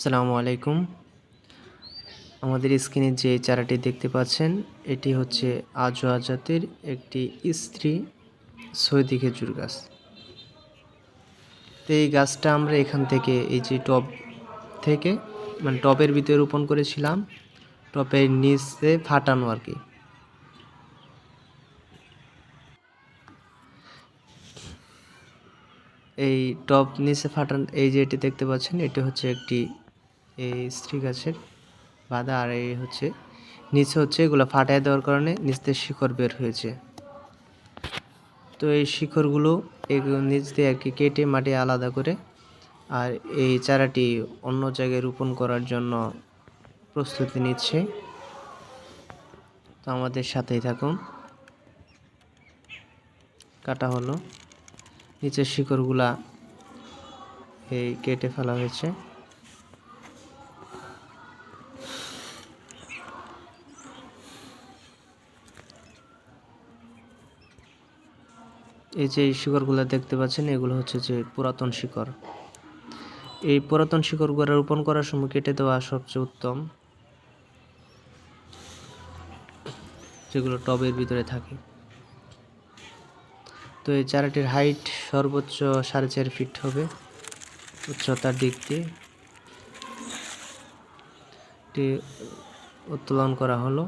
আসসালামু আলাইকুম। আমাদের স্ক্রিনে যে চারাটি দেখতে পাচ্ছেন, এটি হচ্ছে আজোয়া জাতের একটি স্ত্রী সৈদি খেজুর গাছ। তো এই গাছটা আমরা এখান থেকে, এই যে টব থেকে মানে টবের ভিতরে রোপণ করেছিলাম, টবের নিচে ফাটানো আর কি। এই টব নিচে ফাটান, এই যে এটি দেখতে পাচ্ছেন, এটি হচ্ছে একটি এই স্ত্রী গাছের বাঁধা আর এই হচ্ছে, নিচে হচ্ছে এগুলো ফাটায় দেওয়ার কারণে নিচ থেকে শিকড় বের হয়েছে। তো এই শিকড়গুলো এগুলো নিচ দিয়ে আর কি কেটে মাটি আলাদা করে আর এই চারাটি অন্য জায়গায় রোপণ করার জন্য প্রস্তুতি নিচ্ছে। তো আমাদের সাথেই থাকুন। কাটা হলো। নিচের শিকড়গুলা এই কেটে ফেলা হয়েছে। এই যে শিকড়গুলো দেখতে পাচ্ছেন, এগুলো হচ্ছে যে পুরাতন শিকড়। এই পুরাতন শিকড়গুলো রোপণ করার সময় কেটে দেওয়া সবচেয়ে উত্তম, যেগুলো টবের ভিতরে থাকে। তো এই চারাটির হাইট সর্বোচ্চ সাড়ে চার ফিট হবে, উচ্চতার দিক দিয়ে। উত্তোলন করা হলো।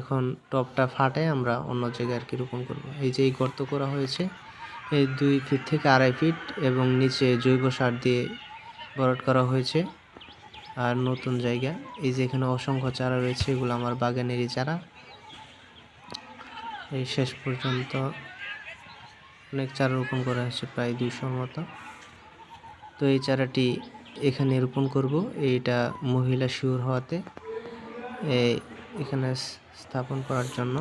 এখন টপটা ফাটে আমরা অন্য জায়গায় আর কি রোপণ করব। এই যে এই গর্ত করা হয়েছে, এই দুই ফিট থেকে আড়াই ফিট এবং নিচে জৈব সার দিয়ে বরট করা হয়েছে। আর নতুন জায়গা, এই যে এখানে অসংখ্য চারা রয়েছে, এগুলো আমার বাগানেরই চারা। এই শেষ পর্যন্ত অনেক চারা রোপণ করা হয়েছে, প্রায় দুইশোর মতো। তো এই চারাটি এখানে রোপণ করব, এইটা মহিলা শিওর হওয়াতে। এই এখানে স্থাপন করার জন্য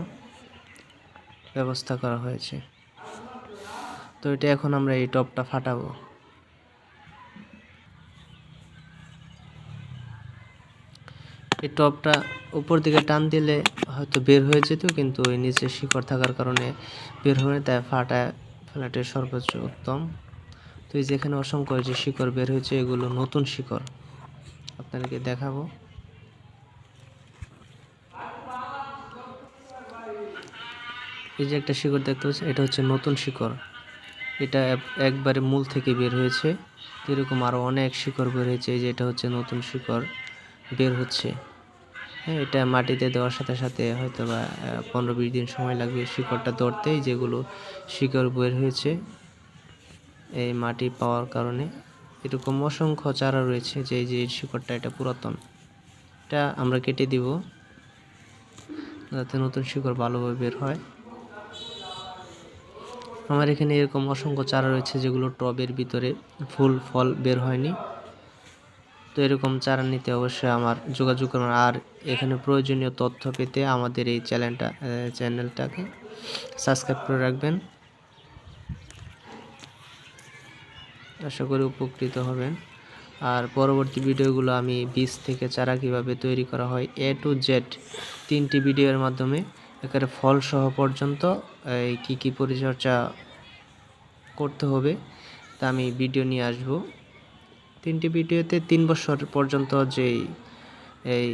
ব্যবস্থা করা হয়েছে। তো এটা এখন আমরা এই টপটা ফাটাবো। এই টপটা উপর দিকে টান দিলে হয়তো বের হয়ে যেত, কিন্তু ওই নিচে শিকড় থাকার কারণে বের হয়ে তাই ফাটা ফেলাটির সর্বোচ্চ উত্তম। তো এই যেখানে অসংখ্য যে শিকড় বের হয়েছে, এগুলো নতুন শিকড়। আপনাদেরকে দেখাবো। এই যে একটা শিকড় দেখতে পাচ্ছেন, এটা হচ্ছে নতুন শিকড়। এটা একবারে মূল থেকে বের হয়েছে। এরকম আরও অনেক শিকড় বের হয়েছে। এই যে এটা হচ্ছে নতুন শিকড় বের হচ্ছে। হ্যাঁ এটা মাটিতে দেওয়ার সাথে সাথে হয়তো বা পনেরো বিশ দিন সময় লাগবে শিকড়টা ধরতেই যেগুলো শিকড় বের হয়েছে এই মাটি পাওয়ার কারণে। এরকম অসংখ্য চারা রয়েছে যে যে শিকড়টা এটা পুরাতন। এটা আমরা কেটে দিব যাতে নতুন শিকড় ভালোভাবে বের হয়। আমার এখানে এরকম অসংখ্য চারা রয়েছে যেগুলো টবের ভিতরে ফুল, ফল বের হয়নি। তো এরকম চারা নিতে অবশ্যই আমার যোগাযোগ করুন। আর এখানে প্রয়োজনীয় তথ্য পেতে আমাদের এই চ্যানেলটা চ্যানেলটাকে সাবস্ক্রাইব করে রাখবেন। আশা করি উপকৃত হবেন। আর পরবর্তী ভিডিওগুলো আমি বীজ থেকে চারা কীভাবে তৈরি করা হয়, এ টু জেড তিনটি ভিডিওর মাধ্যমে একেবারে ফলসহ পর্যন্ত এই কী কী পরিচর্যা করতে হবে তা আমি ভিডিও নিয়ে আসব। তিনটি ভিডিওতে তিন বছর পর্যন্ত যেই এই